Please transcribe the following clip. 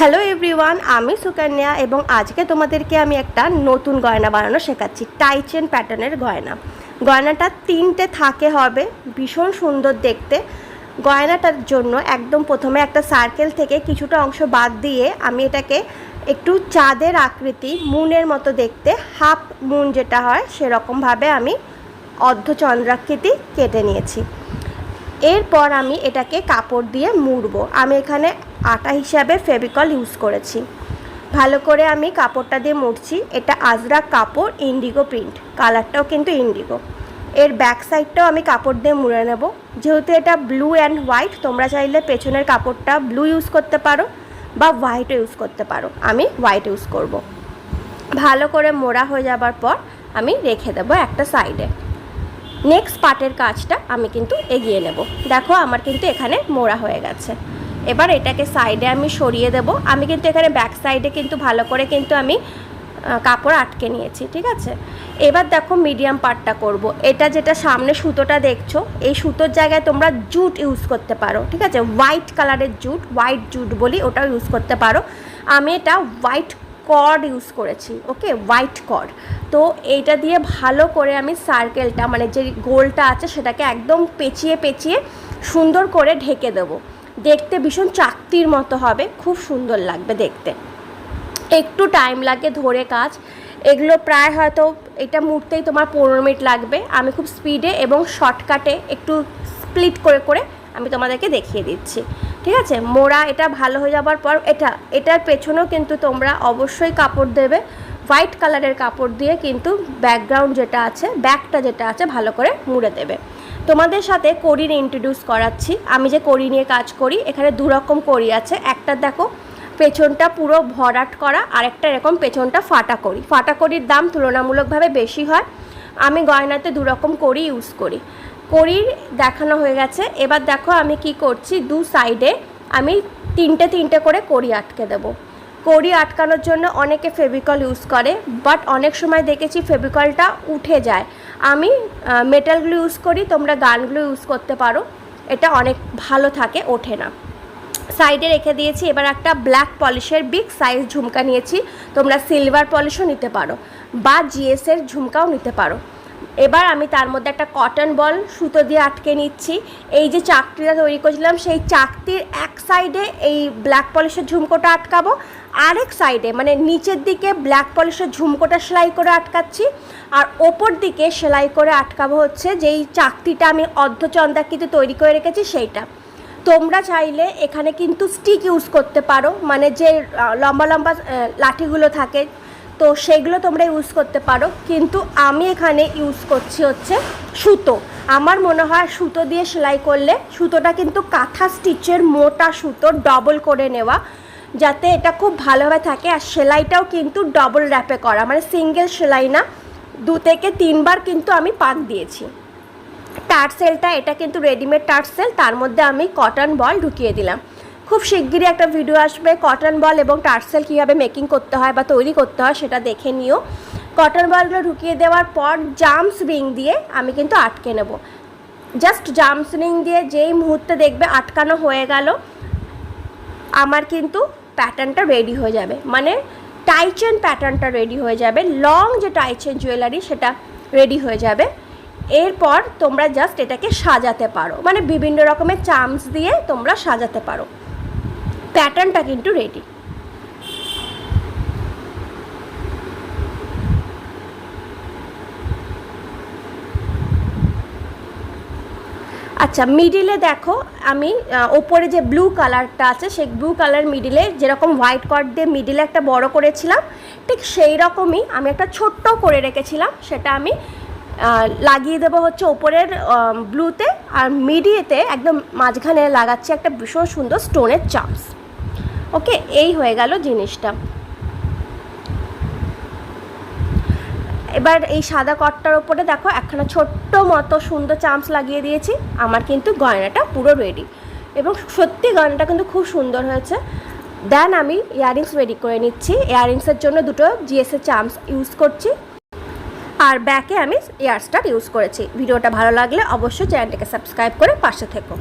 Hello everyone আমি সুকন্যা এবং আজকে তোমাদেরকে আমি একটা নতুন গয়না বানানো শেখাচ্ছি টাইচেন প্যাটার্নের গয়না। গয়নাটা তিনটে থাকে হবে, ভীষণ সুন্দর দেখতে। গয়নাটার জন্য একদম প্রথমে একটা সার্কেল থেকে কিছুটা অংশ বাদ দিয়ে আমি এটাকে একটু চাঁদের আকৃতি, মুনের মতো দেখতে হাফ মুন যেটা হয় সেরকমভাবে আমি অর্ধচন্দ্রাকৃতি কেটে নিয়েছি। এরপর আমি এটাকে কাপড় দিয়ে মুড়বো। আমি এখানে আটা হিসাবে ফেভিকল ইউজ করেছি। ভালো করে আমি কাপড়টা দিয়ে মুড়ছি। এটা আজরাক কাপড়, ইন্ডিগো প্রিন্ট। কালারটাও কিন্তু ইন্ডিগো। এর ব্যাক সাইডটাও আমি কাপড় দিয়ে মুড়ে নেব। যেহেতু এটা ব্লু অ্যান্ড হোয়াইট, তোমরা চাইলে পেছনের কাপড়টা ব্লু ইউজ করতে পারো বা হোয়াইটও ইউজ করতে পারো। আমি হোয়াইট ইউজ করব। ভালো করে মোড়া হয়ে যাবার পর আমি রেখে দেবো একটা সাইডে। নেক্সট পার্টের কাজটা আমি কিন্তু এগিয়ে নেব। দেখো আমার কিন্তু এখানে মোড়া হয়ে গেছে। এবার এটাকে সাইডে আমি সরিয়ে দেব। আমি কিন্তু এখানে ব্যাক সাইডে কিন্তু ভালো করে কিন্তু আমি কাপড় আটকে নিয়েছি, ঠিক আছে? এবার দেখো মিডিয়াম পার্টটা করব। এটা যেটা সামনে সুতোটা দেখছ, এই সুতোর জায়গায় তোমরা জুট ইউজ করতে পারো, ঠিক আছে? হোয়াইট কালারের জুট হোয়াইট জুট বলি ওটাও ইউজ করতে পারো। আমি এটা হোয়াইট কর্ড ইউজ করেছি ওকে হোয়াইট কর্ড তো এইটা দিয়ে ভালো করে আমি সার্কেলটা মানে যে গোলটা আছে সেটাকে একদম পেঁচিয়ে পেঁচিয়ে সুন্দর করে ঢেকে দেবো। দেখতে ভীষণ চাকতির মতো হবে, খুব সুন্দর লাগবে দেখতে। একটু টাইম লাগে ধরে কাজ। এগুলো প্রায় হয়তো, এটা মুড়তেই তোমার পনেরো মিনিট লাগবে। আমি খুব স্পিডে এবং শর্টকাটে একটু স্প্লিট করে করে আমি তোমাদেরকে দেখিয়ে দিচ্ছি। ঠিক আছে? মোড়া, এটা ভালো হয়ে যাবার পর এটা, এটার পেছনেও কিন্তু তোমরা অবশ্যই কাপড় দেবে। হোয়াইট কালারের কাপড় দিয়ে কিন্তু ব্যাকগ্রাউন্ড যেটা আছে ব্যাকটা যেটা আছে ভালো করে মুড়ে দেবে। তোমাদের সাথে কড়ির ইন্ট্রোডিউস করাচ্ছি। আমি যে করি নিয়ে কাজ করি, এখানে দু রকম কড়ি আছে। একটা দেখো, পেছনটা পুরো ভরাট করা আর একটা এরকম পেছনটা ফাটা করি। ফাটা করির দাম তুলনামূলকভাবে বেশি হয়। আমি গয়নাতে দু রকম করি ইউজ করি। করির দেখানো হয়ে গেছে। এবার দেখো আমি কি করছি, দু সাইডে আমি তিনটে তিনটে করে কড়ি আটকে দেবো। কড়ি আটকানোর জন্য অনেকে ফেভিকল ইউজ করে বাট অনেক সময় দেখেছি ফেভিকলটা উঠে যায়। আমি মেটালগুলো ইউজ করি, তোমরা গানগুলো ইউজ করতে পারো। এটা অনেক ভালো থাকে, ওঠে না। সাইডে রেখে দিয়েছি, এবার একটা ব্ল্যাক পলিশের বিগ সাইজ ঝুমকা নিয়েছি। তোমরা সিলভার পলিশও নিতে পারো, বা জিএসের ঝুমকাও নিতে পারো। এবার আমি তার মধ্যে একটা কটন বল সুতো দিয়ে আটকে নিচ্ছি। এই যে চাকতিটা তৈরি করেছিলাম, সেই চাকতির এক সাইডে এই ব্ল্যাক পলিশের ঝুমকোটা আটকাবো, আরেক সাইডে মানে নিচের দিকে ব্ল্যাক পলিশের ঝুমকোটা সেলাই করে আটকাচ্ছি, আর ওপর দিকে সেলাই করে আটকাবো হচ্ছে যেই চাকতিটা আমি অর্ধচন্দ্রাকৃতি তৈরি করে রেখেছি সেইটা। তোমরা চাইলে এখানে কিন্তু স্টিক ইউজ করতে পারো মানে যে লম্বা লম্বা লাঠিগুলো থাকে তো সেগুলো তোমরা ইউজ করতে পারো। কিন্তু আমি এখানে ইউজ করছি হচ্ছে সুতো। আমার মনে হয় সুতো দিয়ে সেলাই করলে সুতোটা কিন্তু কাঁথা স্টিচের মোটা সুতো ডবল করে নেওয়া, যাতে এটা খুব ভালোভাবে থাকে। আর সেলাইটাও কিন্তু ডবল র্যাপে করা মানে সিঙ্গেল সেলাই না। দু থেকে তিনবার কিন্তু আমি পাক দিয়েছি। টার্সেলটা, এটা কিন্তু রেডিমেড টার্সেল, তার মধ্যে আমি কটন বল ঢুকিয়ে দিলাম। খুব শিগগিরই একটা ভিডিও আসবে। কটন বল এবং টার্সেল কীভাবে মেকিং করতে হয় বা তৈরি করতে হয় সেটা দেখে নিও। কটন বলগুলো ঢুকিয়ে দেওয়ার পর জাম্পস রিং দিয়ে আমি কিন্তু আটকে নেব। জাস্ট জাম্পস রিং দিয়ে যেই মুহূর্তে দেখবে আটকানো হয়ে গেল, আমার কিন্তু প্যাটার্নটা রেডি হয়ে যাবে। মানে টাইচেন প্যাটার্নটা রেডি হয়ে যাবে। লং যে টাইচেন জুয়েলারি সেটা রেডি হয়ে যাবে। এরপর তোমরা জাস্ট এটাকে সাজাতে পারো। মানে বিভিন্ন রকমের চামচ দিয়ে তোমরা সাজাতে পারো। প্যাটার্নটা কিন্তু রেডি আচ্ছা মিডিলে দেখো, আমি ওপরে যে ব্লু কালারটা আছে, সেই ব্লু কালার মিডিলে যেরকম হোয়াইট কট দিয়ে মিডিলে একটা বড় করেছিলাম, ঠিক সেই রকমই আমি একটা ছোট্ট করে রেখেছিলাম, সেটা আমি লাগিয়ে দেবো হচ্ছে ওপরের ব্লুতে আর মিডিয়েতে একদম মাঝখানে লাগাচ্ছি একটা ভীষণ সুন্দর স্টোনের চামস ওকে, এই হয়ে গেল জিনিসটা। এবার এই সাদা কটটার ওপরে দেখো, একখানা ছোট্ট মতো সুন্দর চামচ লাগিয়ে দিয়েছি। আমার কিন্তু গয়নাটা পুরো রেডি এবং সত্যি গয়নাটা কিন্তু খুব সুন্দর হয়েছে। দেন আমি ইয়াররিংস রেডি করে নিচ্ছি। ইয়াররিংসের জন্য দুটো জিএসের চামচ ইউজ করছি। আর ব্যাকে আমি ইয়ারস্টার ইউজ করেছি। ভিডিওটা ভালো লাগলে অবশ্যই চ্যানেলটাকে সাবস্ক্রাইব করে পাশে থেকো।